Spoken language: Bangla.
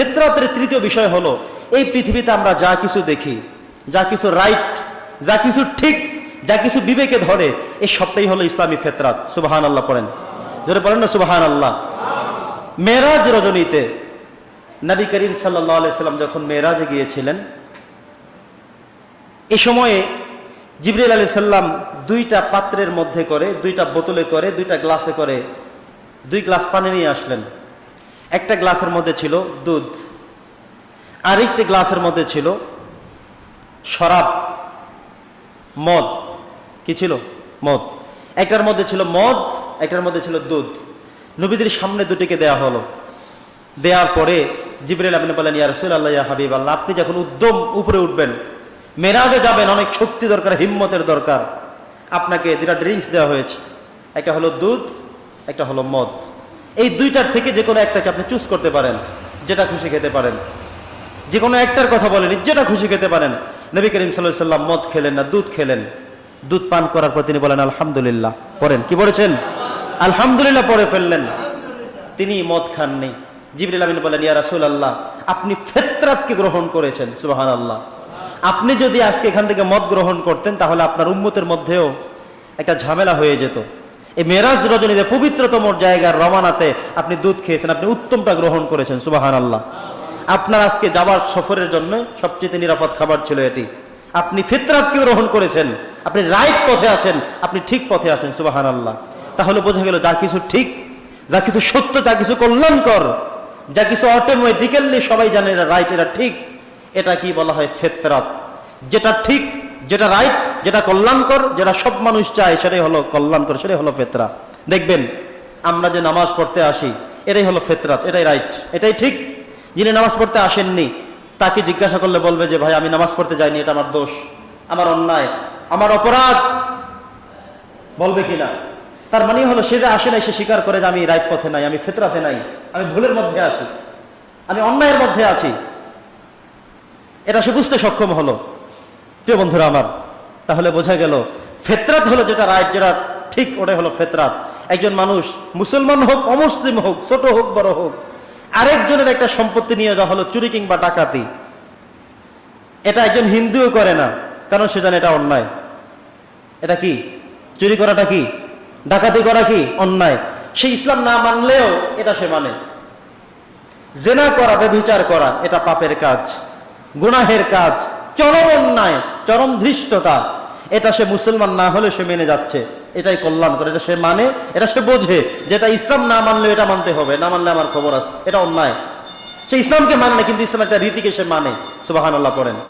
ফেতরাতের তৃতীয় বিষয় হলো, এই পৃথিবীতে আমরা যা কিছু দেখি, যা কিছু রাইট যা কিছু ঠিক, যা কিছু বিবেকে ধরে, এই সবটাই হলো ইসলামী ফেতরাত। সুবাহান আল্লাহ পড়েন। ধরে পড়েন না সুবাহান আল্লাহ মেরাজ রজনীতে নবী করিম সাল্লাম যখন মেরাজে গিয়েছিলেন, এ সময়ে জিবরিল আলী সাল্লাম দুইটা পাত্রের মধ্যে করে, দুইটা বোতলে করে, দুইটা গ্লাসে করে, দুই গ্লাস পানি নিয়ে আসলেন। একটা গ্লাসের মধ্যে ছিল দুধ, আরেকটি গ্লাসের মধ্যে ছিল শরাব, মদ। কি ছিল? মদ। একটার মধ্যে ছিল মদ, একটার মধ্যে ছিল দুধ। নবীদের সামনে দুটিকে দেয়া হলো। দেওয়ার পরে জিবরিল আপনি বলেন ইয়া আল্লাহ ইয়া হাবিব আল্লাহ আপনি যখন উদ্যম উপরে উঠবেন, মেরাজে যাবেন, অনেক শক্তি দরকার, হিম্মতের দরকার। আপনাকে দুটা ড্রিঙ্কস দেওয়া হয়েছে। একটা হলো দুধ, একটা হলো মদ। এই দুইটার থেকে যে কোনো একটাকে আপনি চুজ করতে পারেন, যেটা খুশি খেতে পারেন। যে কোনো একটার কথা বলেনি, যেটা খুশি খেতে পারেন। নবী করিম সাল্লাহ সাল্লাম মদ খেলেন না, দুধ খেলেন। দুধ পান করার পর তিনি বলেন, আলহামদুলিল্লাহ। পড়েন, কি বলেছেন আলহামদুলিল্লাহ পরে ফেললেন। তিনি মদ খাননি। জিবরিল আমিন বলেন, ইয়া রাসূল আল্লাহ আপনি ফেতরাতকে গ্রহণ করেছেন সুবাহান আল্লাহ আপনি যদি আজকে এখান থেকে মদ গ্রহণ করতেন, তাহলে আপনার উম্মতের মধ্যেও একটা ঝামেলা হয়ে যেত। এই মেরাজ রজনীতে পবিত্রতম জায়গার রমানাতে আপনি দুধ খেয়েছেন, আপনি উত্তমটা গ্রহণ করেছেন সুবাহান আল্লাহ আপনার আজকে যাবার সফরের জন্য সবচেয়ে নিরাপদ খাবার ছিল এটি। আপনি ফিতরাতকে গ্রহণ করেছেন, আপনি রাইট পথে আছেন, আপনি ঠিক পথে আছেন সুবাহান আল্লাহ তাহলে বোঝা গেল যা কিছু ঠিক, যা কিছু সত্য, যা কিছু কল্যাণকর, যা কিছু অটোমেটিক্যালি সবাই জানে এটা রাইট এটা ঠিক। এটা কি বলা হয় ফেতরাত? যেটা ঠিক, যেটা রাইট যেটা কল্যাণকর, যেটা সব মানুষ চায়, সেটাই হলো কল্যাণকর, সেটাই হলো ফেতরা। দেখবেন, আমরা যে নামাজ পড়তে আসি, এটাই হলো ফেতরাত এটাই রাইট এটাই ঠিক। যিনি নামাজ পড়তে আসেননি, তাকে জিজ্ঞাসা করলে বলবে যে, ভাই, আমি নামাজ পড়তে যাইনি, এটা আমার দোষ, আমার অন্যায়, আমার অপরাধ। বলবে কিনা? তার মানে হলো, সে যে আসে নাই, সে স্বীকার করে যে, আমি রাইট পথে নাই, আমি ফেতরাতে নাই, আমি ভুলের মধ্যে আছি, আমি অন্যায়ের মধ্যে আছি। এটা সে বুঝতে সক্ষম হলো। প্রিয় বন্ধুরা আমার তাহলে বোঝা গেল ফেতরাত হলো যেটা রাইট যেটা ঠিক ওটাই হলো ফেতরাত। একজন মানুষ মুসলমান হোক, অমুসলিম হোক, ছোট হোক, বড় হোক, আরেকজনের একটা সম্পত্তি নিয়ে যাওয়া হলো চুরি কিংবা ডাকাতি। এটা একজন হিন্দুও করে না কারণ সে জানে এটা অন্যায়? এটা কি? চুরি করাটা কি? ডাকাতি করা কি? অন্যায়। সে ইসলাম না মানলেও এটা সে মানে। জেনা করা বেবিচার করা, এটা পাপের কাজ। গুনাহের কাজ। চরম অন্যায়, চরম ধৃষ্টতা। এটা সে মুসলমান না হলে সে মেনে যাচ্ছে। এটাই কল্যাণ করে। এটা সে মানে এটা সে বোঝে যেটা ইসলাম না মানলে এটা মানতে হবে, না মানলে আমার খবর আছে। এটা অন্যায়। সে ইসলামকে মানে কিন্তু ইসলাম একটা রীতিকে সে মানে। সুবাহান আল্লাহ পড়েন।